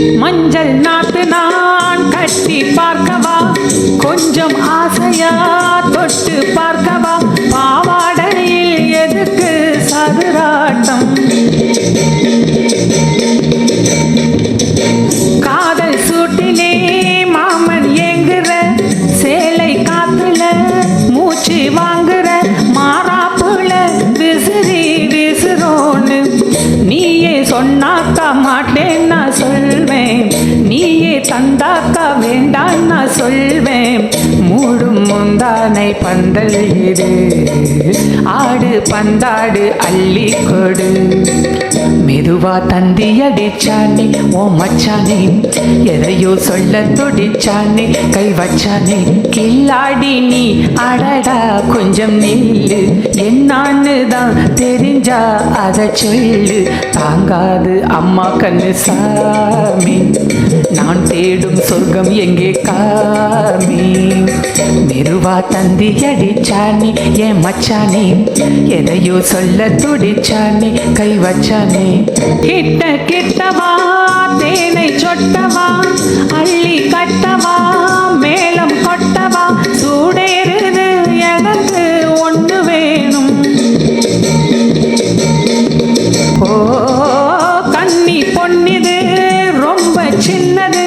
மஞ்சள் நாட்டு நான் கட்டி பார்க்கவா? கொஞ்சம் ஆசையா தொட்டு பார்க்கவா? சொன்னாக்கா மாட்டேன் நான் சொல்வேன். நீயே தந்தாக்கா வேண்டாம் நான் சொல்வேன். மூடும் முந்தானை பந்தல் இரு. ஆடு பந்தாடு அள்ளி கொடு. மெதுவா தந்தி அடிச்சானே ஓ மச்சானே எதையோ சொல்ல துடிச்சானே கை வச்சானே கில்லாடி நீ அடடா கொஞ்சம் நில்லு என்னான்னு தான் தெரிஞ்சா அதை சொல்லு தாங்காது அம்மா கண்ணு சாமி நான் தேடும் சொர்க்கம் எங்கே காமி? மெருவா தந்தி அடிச்சானே ஏன் மச்சானே எதையோ சொல்ல துடிச்சானே கை வச்சானே கிட்ட கிட்டவா தேனை சொட்டவா அள்ளி கட்டவா மேலம் கொட்டவா சூடேறுது எனக்கு ஒன்று வேணும்? ஓ கண்ணி பொன்னிது ரொம்ப சின்னது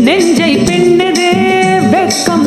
நெஞ்சை பின்னுது வெக்கம்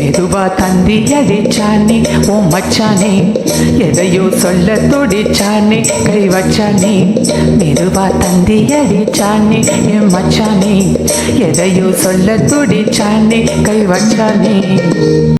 மெதுவா தந்தி அடிச்சானே ஓ மச்சானே எதையோ சொல்ல துடிச்சானே கை வச்சானே. மெதுவா தந்தி அடிச்சானே என் மச்சானே எதையோ சொல்ல துடிச்சானே கை வச்சானே.